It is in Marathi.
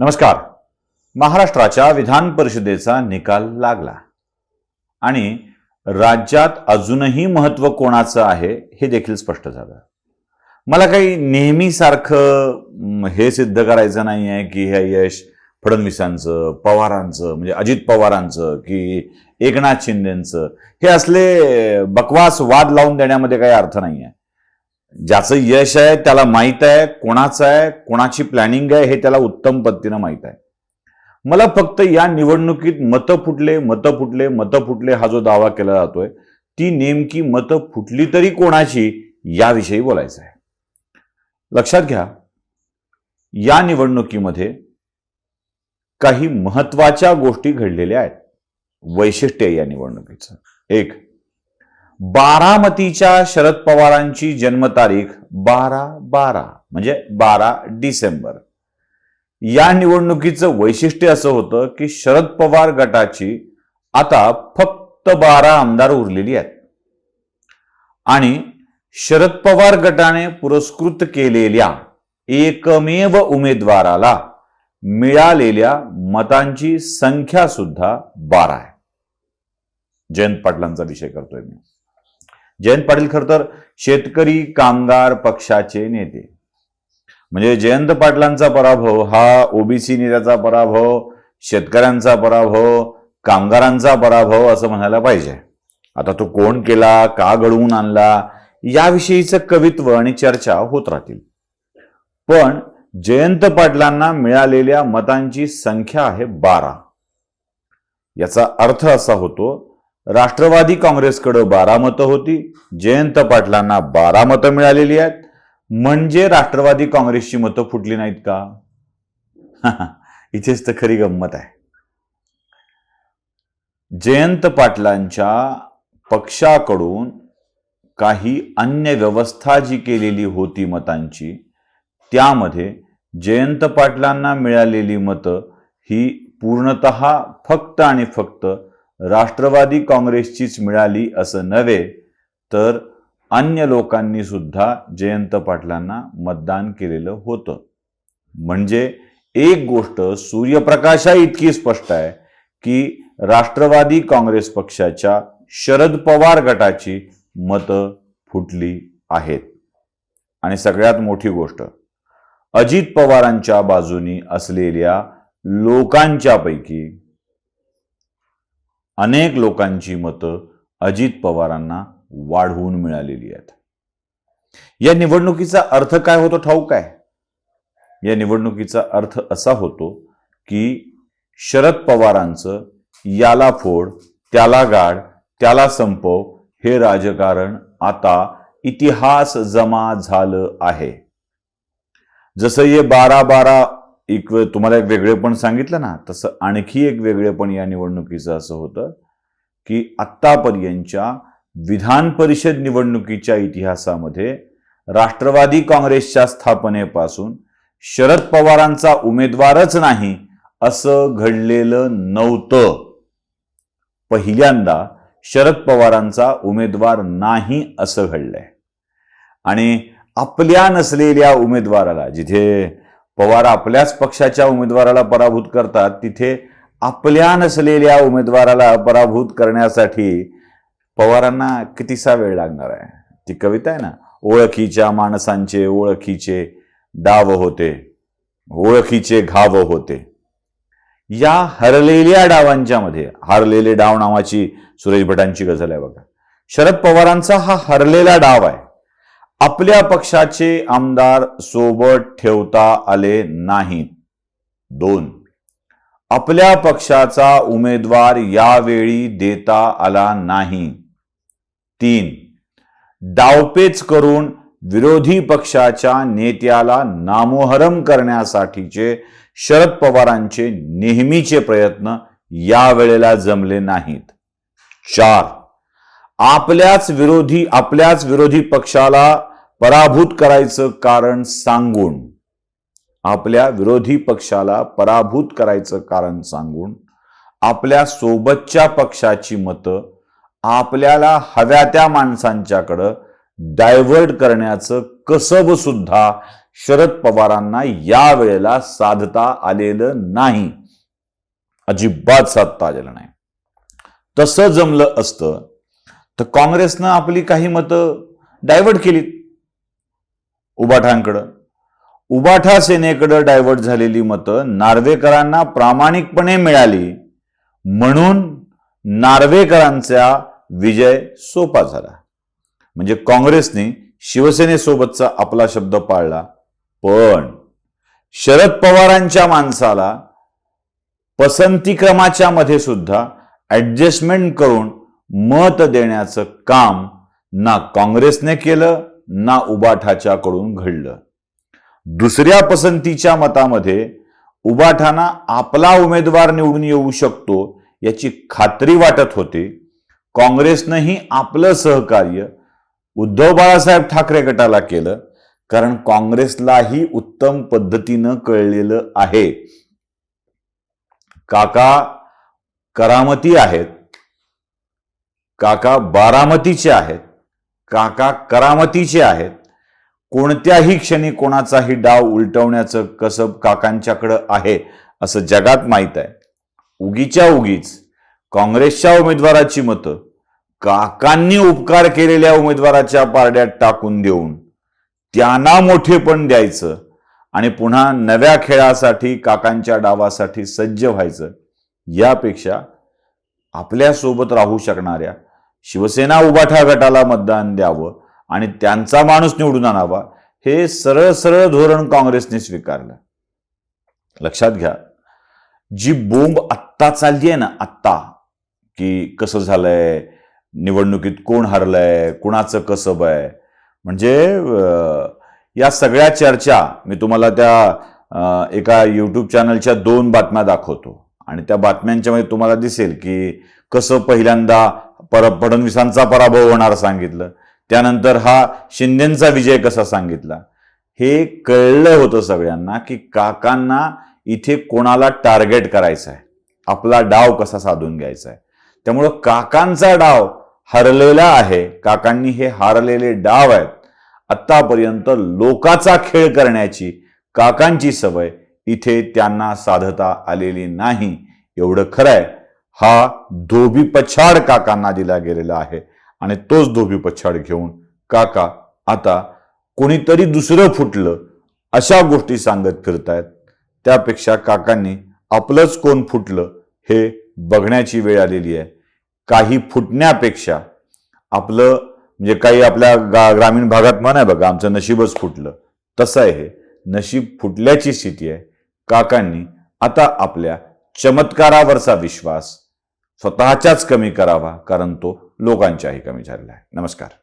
नमस्कार. महाराष्ट्राच्या विधान परिषदेचा निकाल लागला. आणि राज्यात अजूनही महत्त्व कोणाचं आहे हे देखील स्पष्ट झालं. मला काही नेहमीसारखं हे सिद्ध करायचं नाही आहे की हे यश फडणवीसांचं पवारांचं म्हणजे अजित पवारांचं की एकनाथ शिंदेंचं हे असले बकवास वाद लावून देण्यामध्ये काही अर्थ नाही आहे ज्याचं यश आहे त्याला माहीत आहे कोणाचं आहे कोणाची प्लॅनिंग आहे हे त्याला उत्तम पद्धतीनं माहीत आहे. मला फक्त या निवडणुकीत मतं फुटले मतं फुटले मतं फुटले हा जो दावा केला जातोय ती नेमकी मतं फुटली तरी कोणाची याविषयी बोलायचं आहे. लक्षात घ्या या निवडणुकीमध्ये काही महत्त्वाच्या गोष्टी घडलेल्या आहेत. वैशिष्ट्य या निवडणुकीचं. एक बारामतीच्या शरद पवारांची जन्मतारीख बारा बारा म्हणजे बारा डिसेंबर. या निवडणुकीचं वैशिष्ट्य असं होतं की शरद पवार गटाची आता फक्त बारा आमदार उरलेली आहेत. आणि शरद पवार गटाने पुरस्कृत केलेल्या एकमेव उमेदवाराला मिळालेल्या मतांची संख्या सुद्धा बारा आहे. जयंत पाटलांचा विषय करतोय मी. जयंत पाटील खर तर शेतकरी कामगार पक्षाचे नेते. म्हणजे जयंत पाटलांचा पराभव हा ओबीसी नेत्याचा पराभव शेतकऱ्यांचा पराभव कामगारांचा पराभव असं म्हणायला पाहिजे. आता तो कोण केला का घडवून आणला याविषयीचं कवित्व आणि चर्चा होत राहतील. पण जयंत पाटलांना मिळालेल्या मतांची संख्या आहे बारा. याचा अर्थ असा होतो राष्ट्रवादी काँग्रेसकडं बारा मतं होती. जयंत पाटलांना बारा मतं मिळालेली आहेत. म्हणजे राष्ट्रवादी काँग्रेसची मतं फुटली नाहीत का? इथेच तर खरी गंमत आहे. जयंत पाटलांच्या पक्षाकडून काही अन्य व्यवस्था जी केलेली होती मतांची त्यामध्ये जयंत पाटलांना मिळालेली मतं ही पूर्णत फक्त आणि फक्त राष्ट्रवादी काँग्रेसचीच मिळाली असं नव्हे तर अन्य लोकांनी सुद्धा जयंत पाटलांना मतदान केलेलं होतं. म्हणजे एक गोष्ट सूर्यप्रकाशा इतकी स्पष्ट आहे की राष्ट्रवादी काँग्रेस पक्षाच्या शरद पवार गटाची मतं फुटली आहेत. आणि सगळ्यात मोठी गोष्ट अजित पवारांच्या बाजूनी असलेल्या लोकांच्यापैकी अनेक लोकांची मतं अजित पवारांना वाढवून मिळालेली आहेत. या निवडणुकीचा अर्थ काय होतो ठाऊक आहे या निवडणुकीचा अर्थ असा होतो की शरद पवारांचं याला फोड त्याला गाड त्याला संपव हे राजकारण आता इतिहास जमा झालं आहे. जसं हे बारा बारा एक तुम्हाला एक वेगळेपण सांगितलं ना तसं आणखी एक वेगळेपण या निवडणुकीचं असं होतं की आत्तापर्यंतच्या विधान परिषद निवडणुकीच्या इतिहासामध्ये राष्ट्रवादी काँग्रेसच्या स्थापनेपासून शरद पवारांचा उमेदवारच नाही असं घडलेलं नव्हतं. पहिल्यांदा शरद पवारांचा उमेदवार नाही असं घडलंय. आणि आपल्या नसलेल्या उमेदवाराला जिथे पवार आपल्याच पक्षाच्या उमेदवाराला पराभूत करतात तिथे आपल्या नसलेल्या उमेदवाराला पराभूत करण्यासाठी पवारांना कितीसा वेळ लागणार आहे? ती कविता आहे ना ओळखीच्या माणसांचे ओळखीचे डाव होते ओळखीचे घाव होते. या हरलेल्या डावांच्या मध्ये हरलेले डाव नावाची सुरेश भटांची गझल आहे बघा. शरद पवारांचा हा हरलेला डाव आहे. आपल्या पक्षाचे आमदार सोबत ठेवता आले नाहीत. दोन आपल्या पक्षाचा उमेदवार यावेळी देता आला नाही. तीन डावपेच करून विरोधी पक्षाच्या नेत्याला नामोहरम करण्यासाठीचे शरद पवारांचे नेहमीचे प्रयत्न यावेळेला जमले नाहीत. चार आपल्याच विरोधी आपल्याच विरोधी पक्षाला पराभूत करायचं कारण सांगून आपल्या विरोधी पक्षाला पराभूत करायचं कारण सांगून आपल्या सोबतच्या पक्षाची मतं आपल्याला हव्या त्या माणसांच्याकडं डायव्हर्ट करण्याचं कसब सुद्धा शरद पवारांना या वेळेला साधता आलेलं नाही. अजिबात साधता आलेलं नाही. तसं जमलं असतं तर काँग्रेसनं आपली काही मतं डायव्हर्ट केलीत. उबाठांकडं. उबाठा सेनेकडं डायव्हर्ट झालेली मतं नार्वेकरांना प्रामाणिकपणे मिळाली. म्हणून नार्वेकरांचा विजय सोपा झाला. म्हणजे काँग्रेसने शिवसेनेसोबतचा आपला शब्द पाळला. पण शरद पवारांच्या माणसाला पसंती क्रमाच्या मध्ये सुद्धा ऍडजस्टमेंट करून मत देण्याचं काम ना काँग्रेसने केलं ना उबाठाच्याकडून घडलं. दुसऱ्या पसंतीच्या मतामध्ये उबाठाना आपला उमेदवार निवडून येऊ शकतो याची खात्री वाटत होती. काँग्रेसनंही आपलं सहकार्य उद्धव बाळासाहेब ठाकरे गटाला केलं कारण काँग्रेसलाही उत्तम पद्धतीनं कळलेलं आहे. काका करामती आहेत. काका बारामतीचे आहेत. काका करामतीचे आहेत. कोणत्याही क्षणी कोणाचाही डाव उलटवण्याचं कसब काकांच्याकडं आहे असं जगात माहीत आहे. उगीच्या उगीच काँग्रेसच्या उमेदवाराची मतं काकांनी उपकार केलेल्या उमेदवाराच्या पारड्यात टाकून देऊन त्यांना मोठेपण द्यायचं आणि पुन्हा नव्या खेळासाठी काकांच्या डावासाठी सज्ज व्हायचं यापेक्षा आपल्यासोबत राहू शकणाऱ्या शिवसेना उबाठा गटाला मतदान द्यावं आणि त्यांचा माणूस निवडून आणावा हे सरळ सरळ धोरण काँग्रेसने स्वीकारलं. लक्षात घ्या जी बोंब आत्ता चालली आहे ना आत्ता की कसं झालंय निवडणुकीत कोण हरलंय कुणाचं कसब आहे म्हणजे या सगळ्या चर्चा मी तुम्हाला त्या एका यूट्यूब चॅनलच्या दोन बातम्या दाखवतो. आणि त्या बातम्यांच्या मध्ये तुम्हाला दिसेल की कसं पहिल्यांदा पर फडणवीसांचा पराभव होणार सांगितलं. त्यानंतर हा शिंदेंचा विजय कसा सांगितला? हे कळलं होतं सगळ्यांना की काकांना इथे कोणाला टार्गेट करायचं आहे आपला डाव कसा साधून घ्यायचा आहे त्यामुळं काकांचा डाव हरलेला आहे. काकांनी हे हारलेले डाव आहेत. आत्तापर्यंत लोकाचा खेळ करण्याची काकांची सवय इथे त्यांना साधता आलेली नाही. एवढं खरं आहे हा धोबी पछाड काकांना दिला गेलेला आहे. आणि तोच धोबी पछाड घेऊन काका आता कोणीतरी दुसरं फुटलं अशा गोष्टी सांगत फिरतायत. त्यापेक्षा काकांनी आपलंच कोण फुटलं हे बघण्याची वेळ आलेली आहे. काही फुटण्यापेक्षा आपलं म्हणजे काही आपल्या गा ग्रामीण भागात म्हण आहे बघा आमचं नशीबच फुटलं. तसं आहे हे. नशीब फुटल्याची स्थिती आहे. काकांनी आता आपल्या चमत्कारावरचा विश्वास स्वतःच्याच कमी करावा कारण तो लोकांच्याही कमी झालेला आहे. नमस्कार.